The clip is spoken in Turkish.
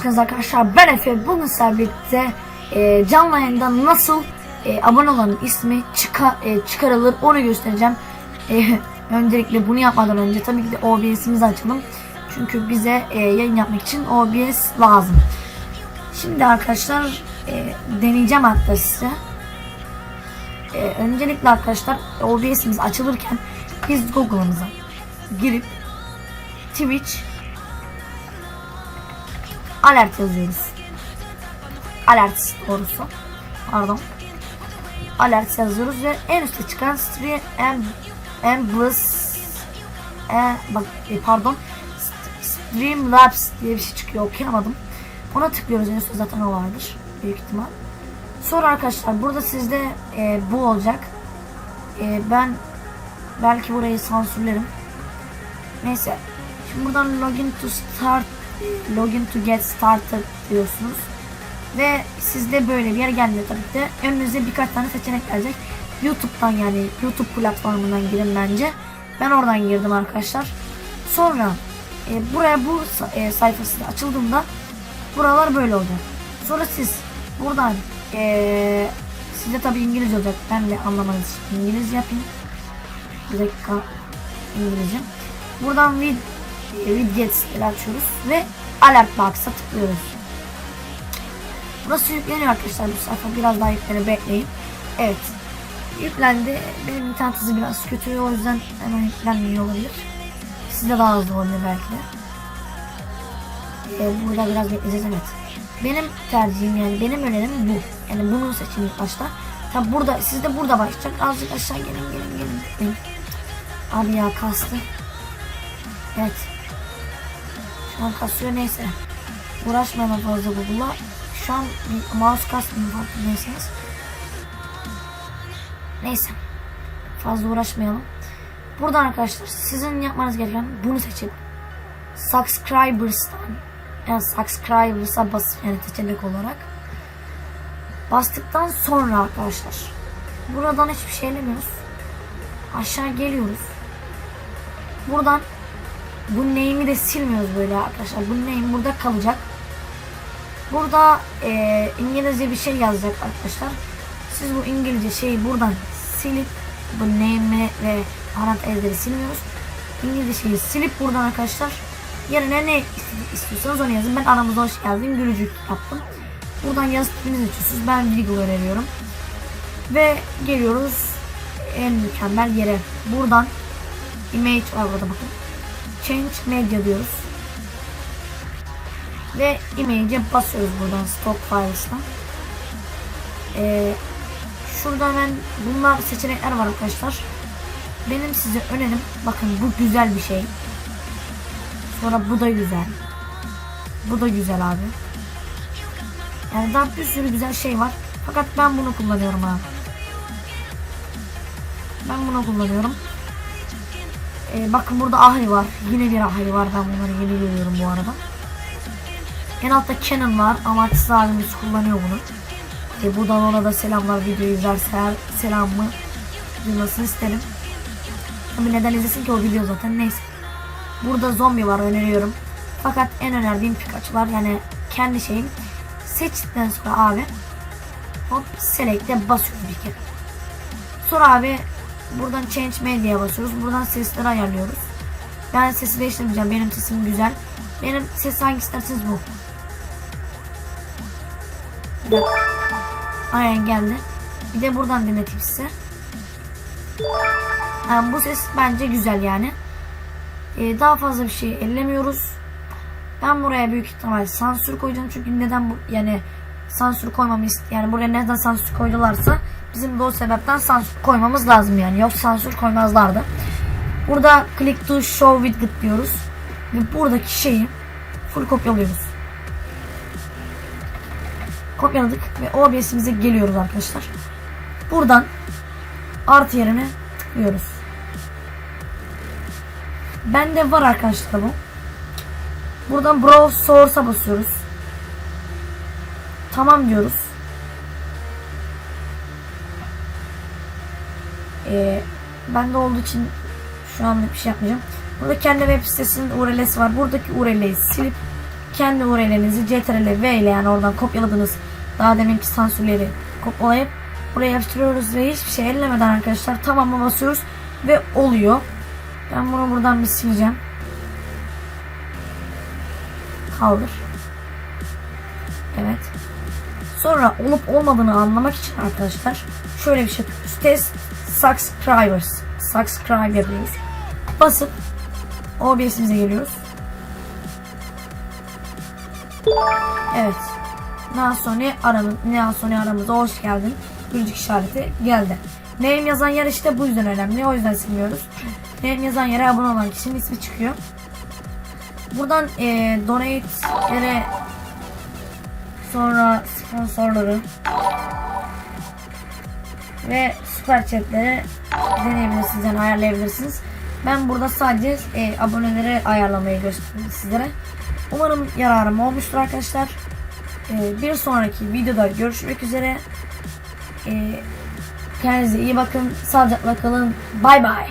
Çıkınız arkadaşlar ben Efe bugün sizlerle birlikte e, canlı yayında nasıl e, abone olanın ismi çıka, e, çıkarılır onu göstereceğim. E, öncelikle bunu yapmadan önce tabii ki de OBS'imizi açalım. Çünkü bize e, yayın yapmak için OBS lazım. Şimdi arkadaşlar e, deneyeceğim hatta size. E, öncelikle arkadaşlar OBS'imiz açılırken biz Google'ımıza girip Twitch alert yazıyoruz. Alert doğrusu. Pardon. Alert yazıyoruz ve en üstte çıkan Stream and Endless e, bak e, pardon Streamlabs diye bir şey çıkıyor okuyamadım. Ona tıklıyoruz en üstte zaten o vardır büyük ihtimal. Sonra arkadaşlar burada sizde e, bu olacak. E, ben belki burayı sansürlerim. Neyse. Şimdi buradan login to start login to get started diyorsunuz. Ve sizde böyle bir yer gelmiyor tabii ki de. Önünüze birkaç tane seçenek gelecek. YouTube'dan yani YouTube platformundan girin bence. Ben oradan girdim arkadaşlar. Sonra e, buraya bu e, sayfası açıldığında buralar böyle olacak. Sonra siz buradan e, sizde tabii İngilizce olacak. Ben de anlamanız için İngilizce yapayım. Bir dakika İngilizce. Buradan vid e, widgets'leri açıyoruz ve alert box'a tıklıyoruz. Burası yükleniyor arkadaşlar bu sayfa biraz daha yüklenir bekleyin. Evet. Yüklendi. Benim internet hızı biraz kötü o yüzden hemen yüklenmiyor olabilir. Sizde daha hızlı olabilir belki de. Ee, burada biraz bekleyeceğiz evet. Benim tercihim yani benim önerim bu. Yani bunu seçin ilk başta. Tabi burada sizde burada başlayacak. Azıcık aşağı gelin gelin gelin. Abi ya kastı. Evet. Şu an kasıyor neyse. Uğraşmayalım fazla Google'la. Şu an bir mouse kasmıyor farkındaysanız. Neyse. Fazla uğraşmayalım. Buradan arkadaşlar sizin yapmanız gereken bunu seçip subscribers'tan yani subscribers'a bas yani seçenek olarak bastıktan sonra arkadaşlar buradan hiçbir şey elemiyoruz. Aşağı geliyoruz. Buradan bu name'i de silmiyoruz böyle arkadaşlar. Bu name burada kalacak. Burada e, İngilizce bir şey yazacak arkadaşlar. Siz bu İngilizce şeyi buradan silip bu name'i ve parantezleri silmiyoruz. İngilizce şeyi silip buradan arkadaşlar yerine ne istiyorsanız onu yazın. Ben aramıza hoş geldin gülücük yaptım. Buradan yazı tipinizi seçiyorsunuz. Ben Virgil öneriyorum. Ve geliyoruz en mükemmel yere. Buradan image var burada bakın. Change media diyoruz. Ve image'e basıyoruz buradan stock files'tan. Ee, şurada hemen bunlar seçenekler var arkadaşlar. Benim size önerim bakın bu güzel bir şey. Sonra bu da güzel. Bu da güzel abi. Yani daha bir sürü güzel şey var. Fakat ben bunu kullanıyorum abi. Ben bunu kullanıyorum. Ee, bakın burada ahri var. Yine bir ahri var. Ben bunları yeni görüyorum bu arada. En altta Canon var. Amaçsız abimiz kullanıyor bunu. E, buradan ona da selamlar videoyu izlerse selamımı duymasını isterim. Tabi neden izlesin ki o video zaten neyse. Burada zombi var öneriyorum. Fakat en önerdiğim Pikachu var. Yani kendi şeyim. Seçtikten sonra abi hop select'e basıyoruz bir kere. Sonra abi buradan change medya'ya basıyoruz. Buradan sesleri ayarlıyoruz. Ben sesi değiştirmeyeceğim. Benim sesim güzel. Benim ses hangi isterseniz bu. Aynen geldi. Bir de buradan dinleteyim size. Yani bu ses bence güzel yani. Ee, daha fazla bir şey ellemiyoruz. Ben buraya büyük ihtimal sansür koyacağım çünkü neden bu yani sansür koymamı yani buraya neden sansür koydularsa bizim de o sebepten sansür koymamız lazım yani yoksa sansür koymazlardı. Burada click to show widget diyoruz ve buradaki şeyi full kopyalıyoruz. Kopyaladık ve OBS'imize geliyoruz arkadaşlar. Buradan artı yerine tıklıyoruz. Bende var arkadaşlar bu. Buradan browse source'a basıyoruz. Tamam diyoruz. Ee, bende olduğu için şu anlık bir şey yapmayacağım. Burada kendi web sitesinin URL'si var. Buradaki URL'yi silip kendi URL'inizi CTRL V ile yani oradan kopyaladığınız daha deminki sansürleri kopyalayıp buraya yapıştırıyoruz ve hiçbir şey ellemeden arkadaşlar tamamına basıyoruz ve oluyor. Ben bunu buradan bir sileceğim. Kaldır. Evet. Sonra olup olmadığını anlamak için arkadaşlar şöyle bir şey yapıyoruz. Test subscribers. Subscribe yapıyoruz. Basıp OBS'imize geliyoruz. Evet. Sonra aramız, sonra aramıza hoş geldin. Gülcük işareti geldi. Name yazan yer işte bu yüzden önemli. O yüzden silmiyoruz. Name yazan yere abone olan kişinin ismi çıkıyor. Buradan e, donate'lere sonra sponsorları ve süper chatlere deneyebilirsiniz yani ayarlayabilirsiniz. Ben burada sadece e, abonelere ayarlamayı gösterdim sizlere. Umarım yararım olmuştur arkadaşlar. E, bir sonraki videoda görüşmek üzere. E, kendinize iyi bakın. Sağlıcakla kalın. Bay bay.